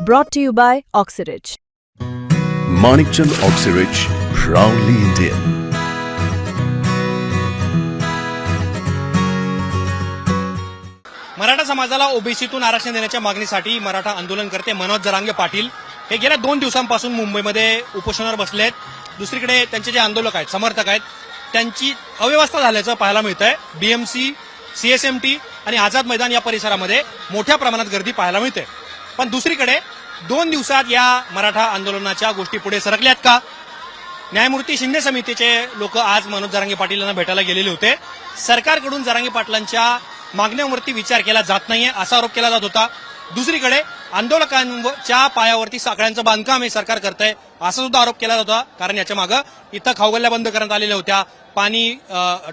Brought to you by Oxyridge. Manikchand Oxyrich, proudly Indian. Maratha समाजाला ओबीसीतून आरक्षण देण्याच्या मागणीसाठी मराठा आंदोलनकर्ते मनोज जरांगे पाटील हे गेल्या दोन दिवसांपासून मुंबईमध्ये उपोषणावर बसले आहेत दुसरीकडे त्यांचे जे आंदोलक आहेत समर्थक आहेत त्यांची अव्यवस्था झाल्याचं पाहायला मिळत आहे बीएमसी सीएसएमटी आणि आझाद मैदान या परिसरामध्ये मोठ्या प्रमाणात गर्दी पाहायला मिळते पण दुसरीकडे दोन दिवसात या मराठा आंदोलनाच्या गोष्टी पुढे सरकल्यात का? न्यायमूर्ती शिंदे समितीचे लोक आज मनोज जरांगे पाटील यांना भेटायला गेलेले होते. सरकारकडून जरांगे पाटलांच्या मागण्यांवरती विचार केला जात नाहीये असा आरोप केला जात होता. दुसरीकडे आंदोलकांच्या पायावरती साखळ्यांचं बांधकाम हे सरकार करत आहे असा सुद्धा आरोप केला जातो होता. कारण याच्या मागं इथं खाऊगल्ल्या बंद करण्यात आलेल्या होत्या. पाणी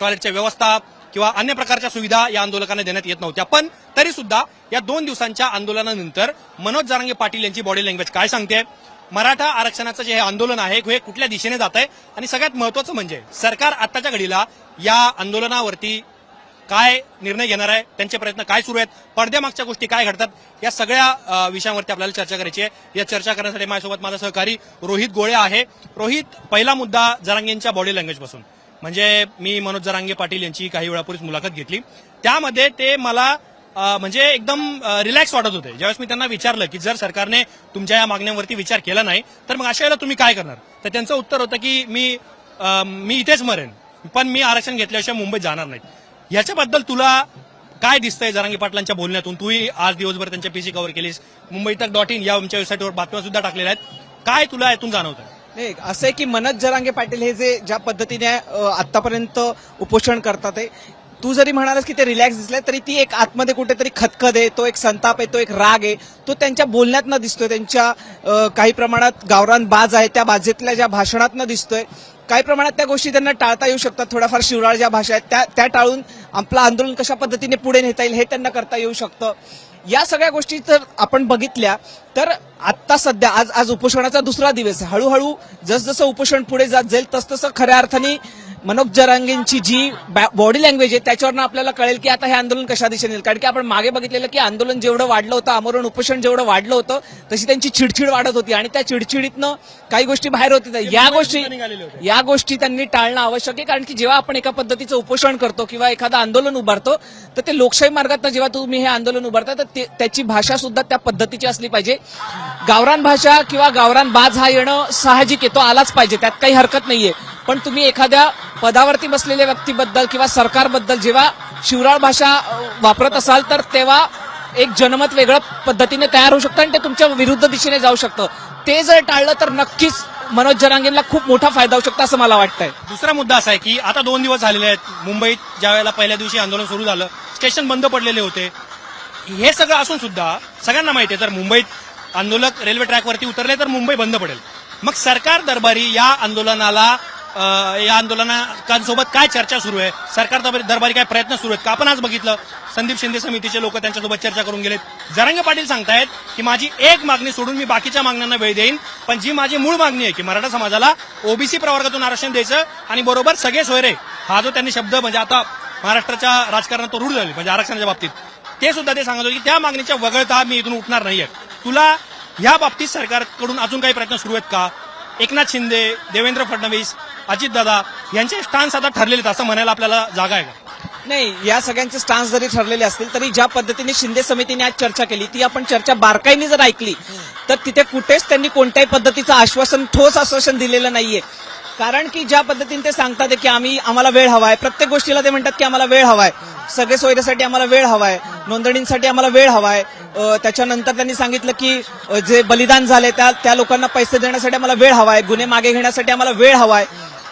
टॉयलेटच्या व्यवस्था किंवा अन्य प्रकारच्या सुविधा या आंदोलकांना देण्यात येत नव्हत्या. पण तरी सुद्धा या दोन दिवसांच्या आंदोलनानंतर मनोज जारांगे पाटील यांची बॉडी लँग्वेज काय सांगते? मराठा आरक्षणाचं जे हे आंदोलन आहे हे कुठल्या दिशेने जात आहे? आणि सगळ्यात महत्वाचं म्हणजे सरकार आताच्या घडीला या आंदोलनावरती काय निर्णय घेणार आहे? त्यांचे प्रयत्न काय सुरू आहेत? पडद्यामागच्या गोष्टी काय घडतात? या सगळ्या विषयांवरती आपल्याला चर्चा करायची आहे. या चर्चा करण्यासाठी माझ्यासोबत माझा सहकारी रोहित गोळे आहे. रोहित पहिला मुद्दा जरांगेंच्या बॉडी लँग्वेजपासून म्हणजे मी मनोज जरांगे पाटील यांची काही वेळापूर्वीच मुलाखत घेतली. त्यामध्ये ते मला म्हणजे एकदम रिलॅक्स वाटत होते. ज्यावेळेस मी त्यांना विचारलं की जर सरकारने तुमच्या या मागण्यांवरती विचार केला नाही तर मग अशा वेळेला तुम्ही काय करणार? तर त्यांचं उत्तर होतं की मी आ, मी इथेच मरेन. पण मी आरक्षण घेतल्याशिवाय मुंबईत जाणार नाही. याच्याबद्दल तुला काय दिसतंय जरांगी पाटलांच्या बोलण्यातून? तूही आज दिवसभर त्यांच्या पीसी कव्हर केलीस. मुंबई तक डॉट इन या आमच्या वेबसाईटवर बातम्या सुद्धा टाकलेल्या आहेत. काय तुला यातून जाणवतं नाही असं आहे की मनोज जरांगे पाटील हे जे ज्या पद्धतीने आतापर्यंत उपोषण करतात आहे तू जरी म्हणालास की ते रिलॅक्स दिसले तरी ती एक आतमध्ये कुठेतरी खतखत आहे तो एक संताप आहे तो एक राग आहे तो त्यांच्या बोलण्यात न दिसतोय त्यांच्या काही प्रमाणात गावरान बाज आहे त्या बाजेतल्या ज्या भाषणात न दिसतोय काही प्रमाणात त्या गोष्टी त्यांना टाळता येऊ शकतात थोड्याफार शिवराळ ज्या भाषा आहेत त्या त्या टाळून आपलं आंदोलन कशा पद्धतीने पुढे नेता येईल हे त्यांना करता येऊ शकतं. या सगळ्या गोष्टी जर आपण बघितल्या तर आत्ता सध्या आज आज उपोषणाचा दुसरा दिवस आहे. हळूहळू जसजसं उपोषण पुढे जात जाईल तसतसं खऱ्या अर्थाने मनोज जरांगेंची जी बॉडी लँग्वेज आहे त्याच्यावरनं आपल्याला कळेल की आता हे आंदोलन कशा दिशेने येईल कारण की आपण मागे बघितलेलं की आंदोलन जेवढं वाढलं होतं आमरण उपोषण जेवढं वाढलं होतं तशी त्यांची चिडचिड वाढत होती. आणि त्या चिडचिडीतनं काही गोष्टी बाहेर होत्या या गोष्टी होते. या गोष्टी त्यांनी टाळणं आवश्यक आहे. कारण की जेव्हा आपण एका पद्धतीचं उपोषण करतो किंवा एखादं आंदोलन उभारतो तर ते लोकशाही मार्गात जेव्हा तुम्ही हे आंदोलन उभारता तर त्याची भाषा सुद्धा त्या पद्धतीची असली पाहिजे. गावरान भाषा किंवा गावरान बाज हा येणं साहजिक आहे. तो आलाच पाहिजे. त्यात काही हरकत नाहीये. पण तुम्ही एखाद्या पदावरती बसलेल्या व्यक्तीबद्दल किंवा सरकारबद्दल जेव्हा शिवराळ भाषा वापरत असाल तर तेव्हा एक जनमत वेगळं पद्धतीने तयार होऊ शकतं आणि ते तुमच्या विरुद्ध दिशेने जाऊ शकतं. ते जर टाळलं तर नक्कीच मनोज जरांगेंना खूप मोठा फायदा होऊ शकतो असं मला वाटतंय. दुसरा मुद्दा असा आहे की आता दोन दिवस झालेले आहेत. मुंबईत ज्या वेळेला पहिल्या दिवशी आंदोलन सुरू झालं स्टेशन बंद पडलेले होते. हे सगळं असून सुद्धा सगळ्यांना माहिती आहे तर मुंबईत आंदोलक रेल्वे ट्रॅकवरती उतरले तर मुंबई बंद पडेल. मग सरकार दरबारी या आंदोलनाला या आंदोलनाकांसोबत काय चर्चा सुरू आहे? सरकार दरबारी- दरबारी काय प्रयत्न सुरू आहेत का? आपण आज बघितलं संदीप शिंदे समितीचे लोक त्यांच्यासोबत चर्चा करून गेलेत. जरांगे पाटील सांगतायत की माझी एक मागणी सोडून मी बाकीच्या मागण्यांना वेळ देईन पण जी माझी मूळ मागणी आहे की मराठा समाजाला ओबीसी प्रवर्गातून आरक्षण द्यायचं आणि बरोबर सगळे सोयरे हा जो त्यांनी शब्द म्हणजे आता महाराष्ट्राच्या राजकारणात रूढ झाली म्हणजे आरक्षणाच्या बाबतीत ते सुद्धा ते सांगत होते की त्या मागणीच्या वगळता मी इथून उठणार नाहीये तुला या बाबतीत सरकारकडून अजून काही प्रयत्न सुरू आहेत का? एकनाथ शिंदे देवेंद्र फडणवीस अजितदादा यांचे स्टान्स आता ठरलेले आहेत असं म्हणायला आपल्याला जागा आहे का? नाही या सगळ्यांचे स्टान्स जरी ठरलेले असतील तरी ज्या पद्धतीने शिंदे समितीने आज चर्चा केली ती आपण चर्चा बारकाईने जर ऐकली तर तिथे कुठेच त्यांनी कोणत्याही पद्धतीचं आश्वासन ठोस आश्वासन दिलेलं नाहीये. कारण की ज्या पद्धतीने ते सांगतात की आम्ही आम्हाला वेळ हवाय प्रत्येक गोष्टीला ते म्हणतात की आम्हाला वेळ हवाय सगळे सोयीसाठी आम्हाला वेळ हवाय नोंदणींसाठी आम्हाला वेळ हवाय त्याच्यानंतर त्यांनी सांगितलं की जे बलिदान झाले त्या त्या लोकांना पैसे देण्यासाठी आम्हाला वेळ हवाय गुन्हे मागे घेण्यासाठी आम्हाला वेळ हवाय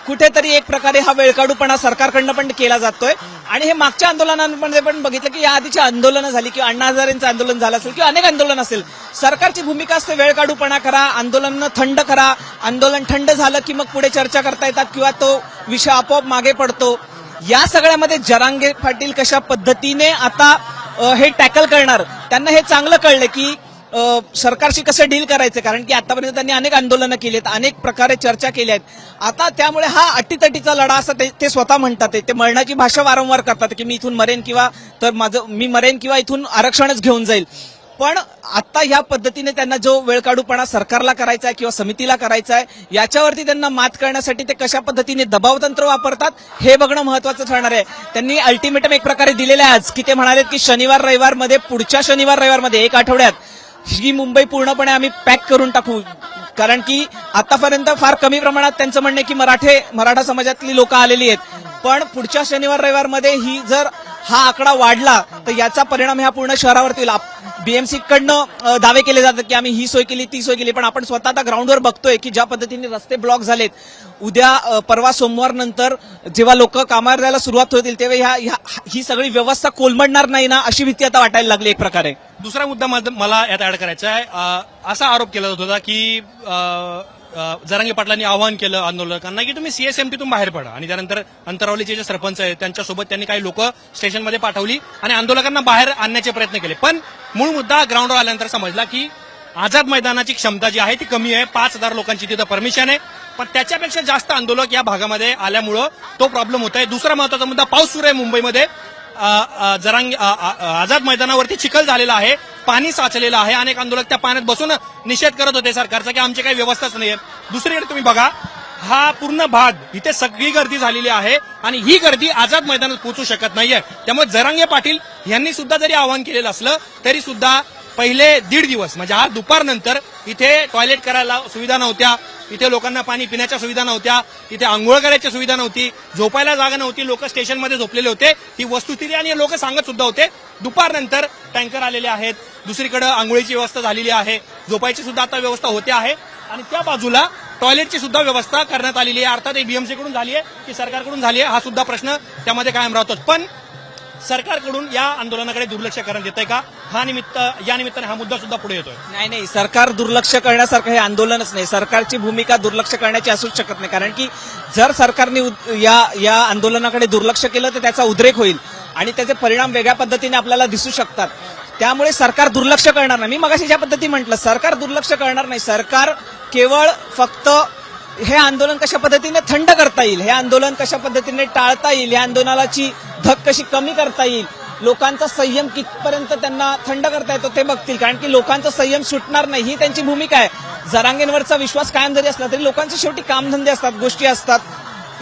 कुठेतरी एक प्रकारे हा वेळकाडूपणा सरकारकडनं पण केला जातोय. आणि हे मागच्या आंदोलनांमध्ये पण बघितलं की या आधीची आंदोलनं झाली किंवा अण्णा हजारेंचं आंदोलन झालं असेल किंवा अनेक आंदोलन असेल सरकारची भूमिका असते वेळकाडूपणा करा आंदोलन थंड करा. आंदोलन थंड झालं की मग पुढे चर्चा करता येतात किंवा तो विषय आपोआप मागे पडतो. या सगळ्यामध्ये जरांगे पाटील कशा पद्धतीने आता हे टॅकल करणार त्यांना हे चांगलं कळलं की सरकारशी कसं डील करायचं? कारण की आतापर्यंत त्यांनी अनेक आंदोलनं केली आहेत अनेक प्रकारे चर्चा केल्या आहेत आता त्यामुळे हा अटीतटीचा लढा असा ते- ते स्वतः म्हणतात ते मरणाची भाषा वारंवार करतात की मी इथून मरेन किंवा तर माझं मी मरेन किंवा इथून आरक्षणच घेऊन जाईल. पण आता ह्या पद्धतीने त्यांना जो वेळकाढूपणा सरकारला करायचा आहे किंवा समितीला करायचा आहे याच्यावरती त्यांना मात करण्यासाठी ते कशा पद्धतीने दबावतंत्र वापरतात हे बघणं महत्वाचं ठरणार आहे. त्यांनी अल्टिमेटम एक प्रकारे दिलेलं आहे आज की ते म्हणाले की शनिवार रविवारमध्ये पुढच्या शनिवार रविवारमध्ये एक आठवड्यात ही मुंबई पूर्णपणे आम्ही पॅक करून टाकू. कारण की आतापर्यंत फार कमी प्रमाणात त्यांचं म्हणणं की मराठे मराठा समाजातली लोक आलेली आहेत. पण पुढच्या शनिवार रविवारमध्ये ही जर हा आकडा वाढला तर याचा परिणाम ह्या पूर्ण शहरावरती होईल. बीएमसी कडनं दावे केले जातात की आम्ही ही सोय केली ती सोय केली पण आपण स्वतः आता ग्राउंडवर बघतोय की ज्या पद्धतीने रस्ते ब्लॉक झालेत. उद्या परवा सोमवार नंतर जेव्हा लोक कामावर जायला सुरुवात होतील तेव्हा ह्या ह्या- ही सगळी व्यवस्था कोलमडणार नाही ना अशी भीती आता वाटायला लागली एक प्रकारे. दुसरा मुद्दा मला यात ऍड करायचा आहे. असा आरोप केला जात होता की जरांगे पाटलांनी आवाहन केलं आंदोलकांना की तुम्ही सीएसएमटीतून बाहेर पडा. आणि त्यानंतर अंतरावलीचे जे सरपंच आहेत त्यांच्यासोबत त्यांनी काही लोक स्टेशनमध्ये पाठवली आणि आंदोलकांना बाहेर आणण्याचे प्रयत्न केले. पण मूळ मुद्दा ग्राउंडवर आल्यानंतर समजला की आझाद मैदानाची क्षमता जी आहे ती कमी आहे. पाच हजार लोकांची तिथं परमिशन आहे. पण त्याच्यापेक्षा जास्त आंदोलक या भागामध्ये आल्यामुळं तो प्रॉब्लेम होत आहे. दुसरा महत्त्वाचा मुद्दा पाऊस सुरू आहे मुंबईमध्ये. जरांग आझाद मैदानावरती चिखल झालेला आहे. पाणी साचलेलं आहे. अनेक आंदोलक त्या पाण्यात बसून निषेध करत होते सरकारचा की आमची काही व्यवस्थाच नाहीये. दुसरीकडे तुम्ही बघा हा पूर्ण भाग इथे सगळी गर्दी झालेली आहे आणि ही गर्दी आझाद मैदानात पोहोचू शकत नाहीये. त्यामुळे जरांगे पाटील यांनी सुद्धा जरी आवाहन केलेलं असलं तरी सुद्धा पहिले दीड दिवस म्हणजे आज दुपारनंतर इथे टॉयलेट करायला सुविधा नव्हत्या इथे लोकांना पाणी पिण्याच्या सुविधा नव्हत्या इथे आंघोळ करायची सुविधा नव्हती झोपायला जागा नव्हती लोक स्टेशनमध्ये झोपलेले होते ही वस्तुस्थिती आणि लोक सांगत सुद्धा होते दुपारनंतर टँकर आलेले आहेत दुसरीकडे आंघोळीची व्यवस्था झालेली आहे झोपायची सुद्धा आता व्यवस्था होते आहे आणि त्या बाजूला टॉयलेटची सुद्धा व्यवस्था करण्यात आलेली आहे अर्थात बीएमसी कडून झाली आहे की सरकारकडून झाली आहे हा सुद्धा प्रश्न त्यामध्ये कायम राहतोच. पण सरकारकडून या आंदोलनाकडे दुर्लक्ष करण्यात येत आहे का? हा निमित्त या निमित्ताने हा मुद्दा सुद्धा पुढे येतोय. नाही नाही. सरकार दुर्लक्ष करण्यासारखं हे आंदोलनच नाही. सरकारची भूमिका दुर्लक्ष करण्याची असूच शकत नाही. कारण की जर सरकारने या या आंदोलनाकडे दुर्लक्ष केलं तर त्याचा उद्रेक होईल. आणि त्याचे परिणाम वेगळ्या पद्धतीने आपल्याला दिसू शकतात. त्यामुळे सरकार दुर्लक्ष करणार नाही. मी मगाशी ज्या पद्धती म्हटलं सरकार दुर्लक्ष करणार नाही. सरकार केवळ फक्त हे आंदोलन कशा पद्धतीने थंड करता येईल? हे आंदोलन कशा पद्धतीने टाळता येईल? या आंदोलनाची धक कशी कमी करता येईल? लोकांचा संयम कितपर्यंत त्यांना थंड करता येतो ते बघतील. कारण की लोकांचा संयम सुटणार नाही. ही त्यांची भूमिका आहे. जरांगेंवरचा विश्वास कायम जरी असला तरी लोकांचे शेवटी कामधंदे असतात गोष्टी असतात.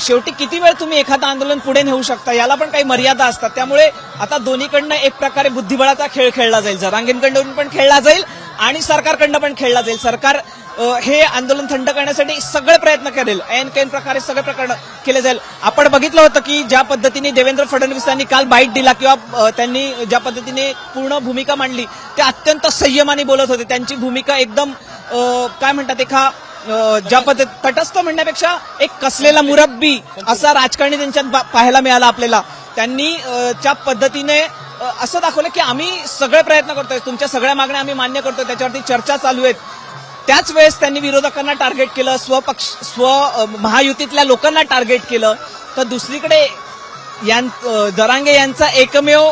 शेवटी किती वेळ तुम्ही एखादं आंदोलन पुढे नेऊ शकता? याला पण काही मर्यादा असतात. त्यामुळे आता दोन्हीकडनं एक प्रकारे बुद्धिबळाचा खेळ खेळला जाईल. जरांगेंकडून पण खेळला जाईल आणि सरकारकडनं पण खेळला जाईल. सरकार हे आंदोलन थंड करण्यासाठी सगळे प्रयत्न करेल. ऐन कैन प्रकारे सगळे प्रकार केले जाईल. आपण बघितलं होतं की ज्या पद्धतीने देवेंद्र फडणवीसांनी काल बाईट दिला किंवा त्यांनी ज्या पद्धतीने पूर्ण भूमिका मांडली ते अत्यंत संयमाने बोलत होते. त्यांची भूमिका एकदम काय म्हणतात एका ज्या पद्धत तटस्थ म्हणण्यापेक्षा एक कसलेला मुरब्बी असा राजकारणी त्यांच्यात पाहायला मिळाला आपल्याला. त्यांनी ज्या पद्धतीने असं दाखवलं की आम्ही सगळे प्रयत्न करतोय. तुमच्या सगळ्या मागण्या आम्ही मान्य करतोय. त्याच्यावरती चर्चा चालू आहेत. त्याच वेळेस त्यांनी विरोधकांना टार्गेट केलं स्वपक्ष स्व महायुतीतल्या लोकांना टार्गेट केलं. तर दुसरीकडे यां दरांगे यांचा एकमेव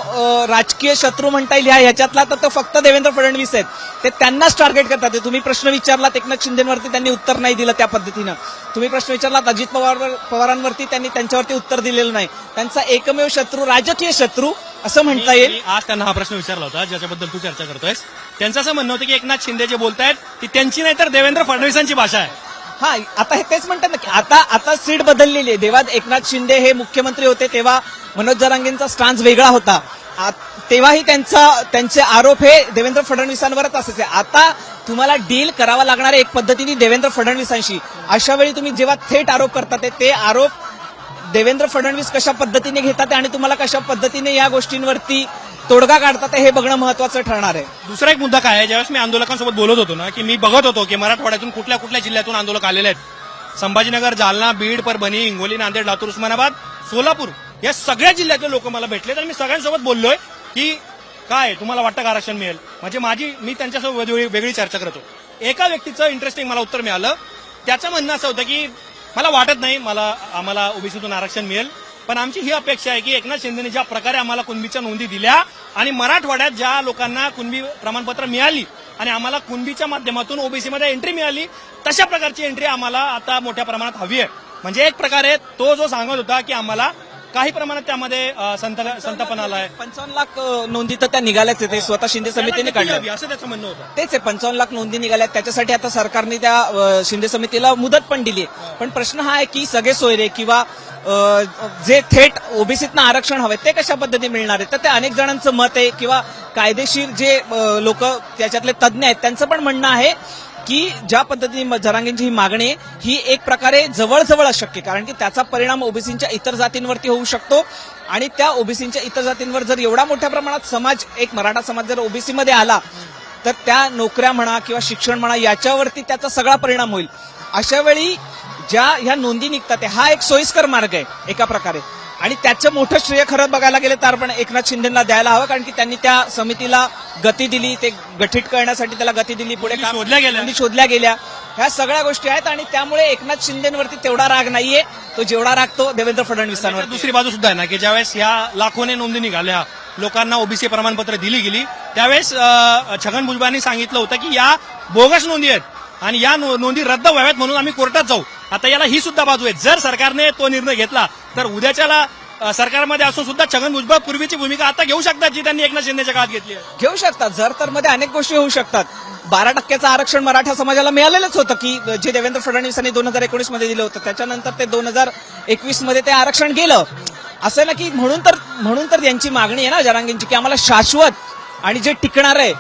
राजकीय शत्रू म्हणता येईल ह्या ह्याच्यातला तर तो फक्त देवेंद्र फडणवीस आहेत. ते त्यांनाच टार्गेट करतात. ते तुम्ही प्रश्न विचारलात एकनाथ शिंदेवरती त्यांनी उत्तर नाही दिलं त्या पद्धतीनं. तुम्ही प्रश्न विचारलात अजित पवार पवारांवरती त्यांनी त्यांच्यावरती उत्तर दिलेलं नाही. त्यांचा एकमेव शत्रू राजकीय शत्रू असं म्हणता येईल. आज त्यांना हा प्रश्न विचारला होता ज्याच्याबद्दल तू चर्चा करतोयस. त्यांचं असं म्हणणं होतं की एकनाथ शिंदे जे बोलतायत ती त्यांची नाही तर देवेंद्र फडणवीसांची भाषा आहे. हा आता हे तेच म्हणतात ना की आता आता सीट बदललेली आहे. देवात एकनाथ शिंदे हे मुख्यमंत्री होते तेव्हा मनोज जरांगेंचा स्टान्स वेगळा होता. आ- तेव्हाही त्यांचा त्यांचे आरोप हे देवेंद्र फडणवीसांवरच असायचे. आता तुम्हाला डील करावा लागणार एक पद्धतीने देवेंद्र फडणवीसांशी. अशा वेळी तुम्ही जेव्हा थेट आरोप करतात ते- ते आरोप देवेंद्र फडणवीस कशा पद्धतीने घेतात आणि तुम्हाला कशा पद्धतीने या गोष्टींवरती तोडगा काढतात हे बघणं महत्वाचं ठरणार आहे. दुसरा एक मुद्दा काय आहे? ज्यावेळेस मी आंदोलकांसोबत बोलत होतो ना की मी बघत होतो की मराठवाड्यातून कुठल्या कुठल्या जिल्ह्यातून आंदोलक आलेले आहेत. संभाजीनगर जालना बीड परभणी हिंगोली नांदेड लातूर उस्मानाबाद सोलापूर या सगळ्या जिल्ह्यातले लोक मला भेटले तर मी सगळ्यांसोबत बोललोय की काय तुम्हाला वाटतं का आरक्षण मिळेल? म्हणजे माझी मी त्यांच्यासोबत वेगळी चर्चा करतो एका व्यक्तीचं इंटरेस्टिंग मला उत्तर मिळालं. त्याचं म्हणणं असं होतं की मला वाटत नाही मला आम्हाला ओबीसीतून आरक्षण मिळेल. पण आमची ही अपेक्षा आहे की एकनाथ शिंदेने ज्या प्रकारे आम्हाला कुणबीच्या नोंदी दिल्या आणि मराठवाड्यात ज्या लोकांना कुणबी प्रमाणपत्र मिळाली आणि आम्हाला कुणबीच्या माध्यमातून ओबीसीमध्ये एंट्री मिळाली तशा प्रकारची एंट्री आम्हाला आता मोठ्या प्रमाणात हवी आहे. म्हणजे एक प्रकारे तो जो सांगत होता की आम्हाला काही प्रमाणात त्यामध्ये संत संतपण आलाय पंचावन्न लाख नोंदी तर त्या निघाल्याच आहे ते स्वतः शिंदे समितीने त्यांना काढलं गती यावी, असं त्याचं म्हणणं होतं. तेच आहे पंचावन्न लाख नोंदी निघाल्या त्याच्यासाठी आता सरकारने त्या शिंदे समितीला मुदत पण दिली आहे. पण प्रश्न हा आहे की सगळे सोयरे किंवा जे थेट ओबीसीतनं आरक्षण हवे ते कशा पद्धतीने मिळणार आहे तर ते अनेक जणांचं मत आहे किंवा कायदेशीर जे लोक त्याच्यातले तज्ज्ञ आहेत त्यांचं पण म्हणणं आहे की ज्या पद्धतीने जरांगींची ही मागणी ही एक प्रकारे जवळजवळ अशक्य कारण की त्याचा परिणाम ओबीसीच्या इतर जातींवरती होऊ शकतो. आणि त्या ओबीसीच्या इतर जातींवर जर एवढा मोठ्या प्रमाणात समाज एक मराठा समाज जर ओबीसीमध्ये आला तर त्या नोकऱ्या म्हणा किंवा शिक्षण म्हणा याच्यावरती त्याचा सगळा परिणाम होईल. अशा वेळी ज्या ह्या नोंदी निघतात हा एक सोयीस्कर मार्ग आहे एका प्रकारे. आणि त्याचं मोठं श्रेय खरं बघायला गेलं तर आपण एकनाथ शिंदेना द्यायला हवं कारण की त्यांनी त्या समितीला गती दिली ते गठीत करण्यासाठी त्याला गती दिली पुढे शोधल्या गेल्या. शोधल्या गेल्या. ह्या सगळ्या गोष्टी आहेत आणि त्यामुळे एकनाथ शिंदेवरती तेवढा राग नाहीये. तो जेवढा राग तो देवेंद्र फडणवीसांवर दुसरी बाजू सुद्धा आहे ना की ज्यावेळेस या लाखोने नोंदी निघाल्या लोकांना ओबीसी प्रमाणपत्र दिली गेली त्यावेळेस छगन भुजबळांनी सांगितलं होतं की या बोगस नोंदी आहेत आणि या नोंदी रद्द व्हाव्यात म्हणून आम्ही कोर्टात जाऊ. आता याला ही सुद्धा बाजू आहे. जर सरकारने तो निर्णय घेतला तर उद्याच्याला सरकारमध्ये असून सुद्धा छगन भुजबळ पूर्वीची भूमिका आता घेऊ शकतात जी त्यांनी एकनाथ शिंदेच्या काळात घेतली आहे. घेऊ शकतात. जर तर मध्ये अनेक गोष्टी होऊ शकतात. बारा टक्क्याचं आरक्षण मराठा समाजाला मिळालेलंच होतं की जे देवेंद्र फडणवीस यांनी दोन हजार एकोणीसमध्ये दिलं होतं. त्याच्यानंतर ते दोन हजार एकवीसमध्ये ते आरक्षण गेलं. असं ना की म्हणून तर म्हणून तर यांची मागणी आहे ना जरांगींची की आम्हाला शाश्वत आणि जे टिकणार आहे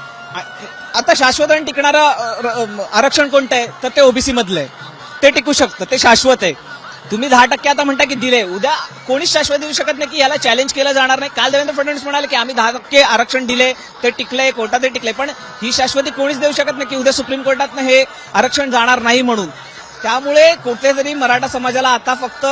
आता शाश्वत आणि टिकणारं आरक्षण कोणतं आहे? तर ते ओबीसी मधलं आहे. ते टिकू शकतं ते शाश्वत आहे. तुम्ही दहा टक्के आता म्हणता की दिले. उद्या कोणीच शाश्वत देऊ शकत नाही की याला चॅलेंज केलं जाणार नाही. काल देवेंद्र फडणवीस म्हणाले की आम्ही दहा टक्के आरक्षण दिले ते टिकले कोर्टात ते टिकले पण ही शाश्वती कोणीच देऊ शकत नाही की उद्या सुप्रीम कोर्टात हे आरक्षण जाणार नाही म्हणून. त्यामुळे कुठेतरी मराठा समाजाला आता फक्त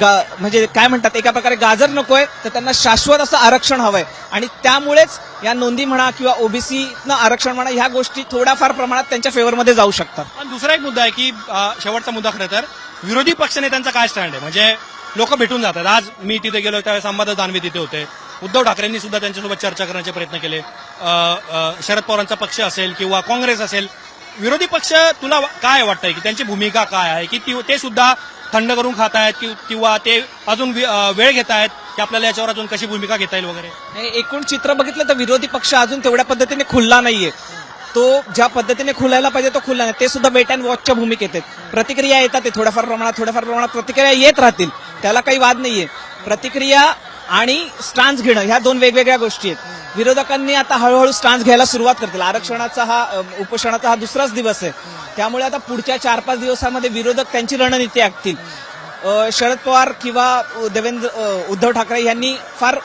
गा- म्हणजे काय म्हणतात एका प्रकारे गाजर नकोय तर त्यांना शाश्वत असं आरक्षण हवंय. आणि त्यामुळेच या नोंदी म्हणा किंवा ओबीसीनं आरक्षण म्हणा ह्या गोष्टी थोड्याफार प्रमाणात त्यांच्या फेवरमध्ये जाऊ शकतात. पण दुसरा एक मुद्दा आहे की अ, शेवटचा मुद्दा खरं तर विरोधी पक्षनेत्यांचा काय स्टँड आहे? म्हणजे लोक भेटून जातात. आज मी तिथे गेलो त्यावेळेस अंबादास दानवे तिथे होते. उद्धव ठाकरेंनी सुद्धा त्यांच्यासोबत चर्चा करण्याचे प्रयत्न केले. अ, अ, शरद पवारांचा पक्ष असेल किंवा काँग्रेस असेल विरोधी पक्ष तुला काय वाटतंय? की त्यांची भूमिका काय आहे? की ती- ते सुद्धा थंड करून खात आहेत किंवा ते अजून वेळ घेत आहेत की आपल्याला याच्यावर अजून कशी भूमिका घेता येईल वगैरे? एकूण चित्र बघितलं तर विरोधी पक्ष अजून तेवढ्या पद्धतीने खुलला नाहीये. तो ज्या पद्धतीने खुलायला पाहिजे तो खुलला नाही. ते सुद्धा वेट अँड वॉचच्या भूमिकेत आहेत. प्रतिक्रिया येतात ते थोड्याफार प्रमाणात थोड्याफार प्रमाणात प्रतिक्रिया येत राहतील. त्याला काही वाद नाहीये. प्रतिक्रिया आणि स्टान्स घेणं ह्या दोन वेगवेगळ्या गोष्टी आहेत. विरोधकांनी आता हळूहळू स्टान्स घ्यायला सुरुवात करतील. आरक्षणाचा हा उपोषणाचा हा दुसराच दिवस आहे. त्यामुळे आता पुढच्या चार पाच दिवसामध्ये विरोधक त्यांची रणनीती आखतील. शरद पवार किंवा देवेंद्र उद्धव ठाकरे यांनी फार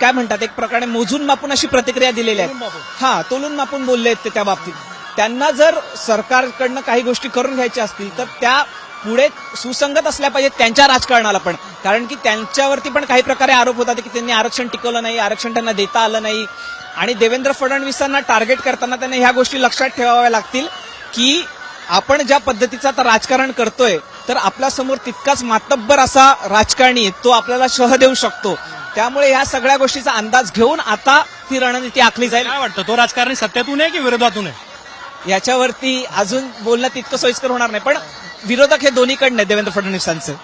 काय म्हणतात एक प्रकारे मोजून मापून अशी प्रतिक्रिया आहेत. मापून. हा तोलून मापून बोलले आहेत ते त्या बाबतीत. त्यांना जर सरकारकडनं काही गोष्टी करून घ्यायच्या असतील तर त्या पुढे सुसंगत असल्या पाहिजेत त्यांच्या राजकारणाला पण. कारण की त्यांच्यावरती पण काही प्रकारे आरोप होतात की त्यांनी आरक्षण टिकवलं नाही आरक्षण त्यांना देता आलं नाही. आणि देवेंद्र फडणवीसांना टार्गेट करताना त्यांना ह्या गोष्टी लक्षात ठेवाव्या लागतील की आपण ज्या पद्धतीचं आता राजकारण करतोय तर आपल्यासमोर तितकाच मातब्बर असा राजकारणी आहे तो आपल्याला शह देऊ शकतो. त्यामुळे ह्या सगळ्या गोष्टीचा अंदाज घेऊन आता ती रणनीती आखली जाईल. काय वाटतं तो राजकारणी सत्यातून आहे की विरोधातून आहे? याच्यावरती अजून बोलणं तितकं सोयीस्कर होणार नाही पण विरोधक हे दोन्हीकडनं देवेंद्र फडणवीसांचं.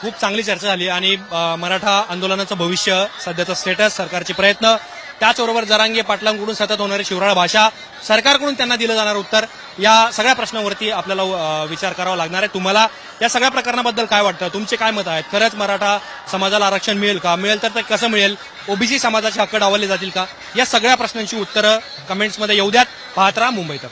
खूप चांगली चर्चा झाली आणि मराठा आंदोलनाचं भविष्य सध्याचं स्टेटस सरकारचे प्रयत्न त्याचबरोबर जरांगे पाटलांकडून सतत होणारी शिवराळ भाषा सरकारकडून त्यांना दिलं जाणारं उत्तर या सगळ्या प्रश्नावरती आपल्याला विचार करावा लागणार आहे. तुम्हाला या सगळ्या प्रकरणाबद्दल काय वाटतं? तुमचे काय मत आहेत? खरंच मराठा समाजाला आरक्षण मिळेल का? मिळेल तर ते कसं मिळेल? ओबीसी समाजाचे हक्क डावले जातील का? या सगळ्या प्रश्नांची उत्तरं कमेंट्समध्ये येऊ द्यात. पाहत राहा मुंबईत